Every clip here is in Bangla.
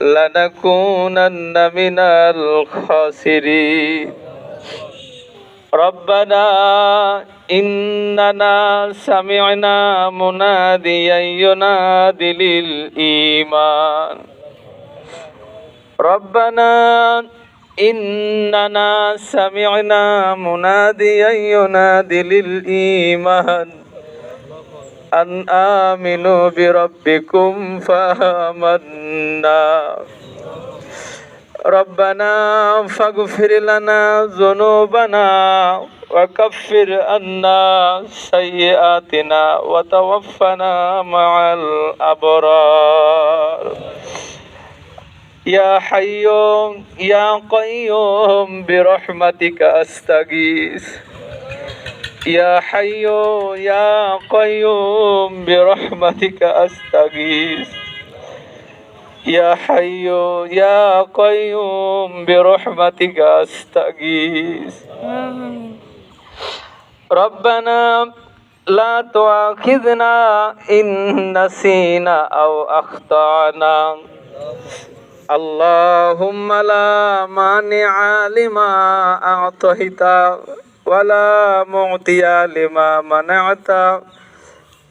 لنكونن من الخاسرين ربنا إننا سمعنا مناديا ينادي للإيمان ربنا إننا سمعنا مناديا ينادي للإيمان أن آمنوا بربكم فآمنا. ربنا فاغفر لنا ذنوبنا وكفر عنا سيئاتنا وتوفنا مع الأبرار. يا حي يا قيوم برحمتك أستغيث. يا حي يا قيوم برحمتك أستغيث. يا حي يا قيوم برحمتك أستغيث. ربنا لا تؤاخذنا إن نسينا أو أخطأنا. اللهم لا مانع لما أعطيت. ولا معطي لما منعت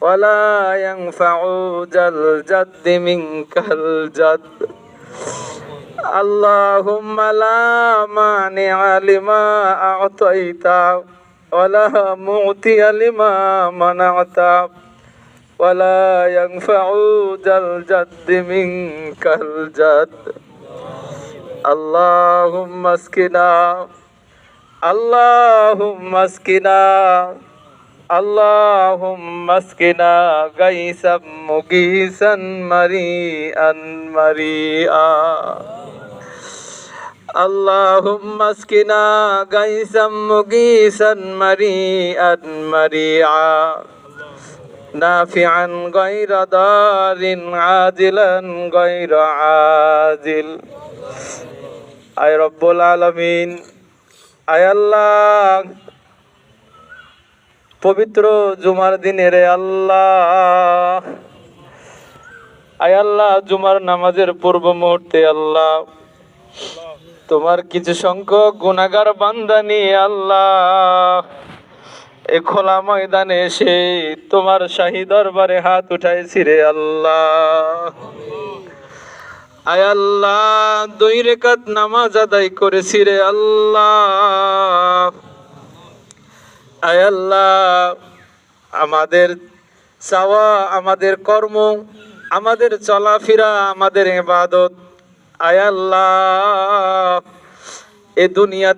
ولا ينفع ذا الجد منك الجد. اللهم لا مانع لما أعطيت ولا معطي لما منعت ولا ينفع ذا الجد منك الجد. اللهم اسقنا اللهم اسقنا اللهم اسقنا غيثا مغيثا مريئا مريئا اللهم اسقنا غيثا مغيثا مريئا مريعا نافعا غير ضار عاجلا غير عاجل আয় রব্বুল আলমিন আয় আল্লাহ। পবিত্র জুমার দিনে রে আল্লাহ। আয় আল্লাহ, জুমার নামাজের পূর্ব মুহূর্তে আল্লাহ। তোমার কিছু সংখ্যক গুণাগার বান্দা নিয়ে আল্লাহ। এ খোলা ময়দানে এসে তোমার শাহী দরবারে হাত উঠাইছি রে আল্লাহ। আয় আল্লাহ, দুই রেখাত নামাজ আদায় করেছি রে আল্লাহ। আয় আল্লাহ, আমাদের চাওয়া, আমাদের কর্ম, আমাদের চলাফেরা, আমাদের ইবাদত। আয় আল্লাহ, এ দুনিয়া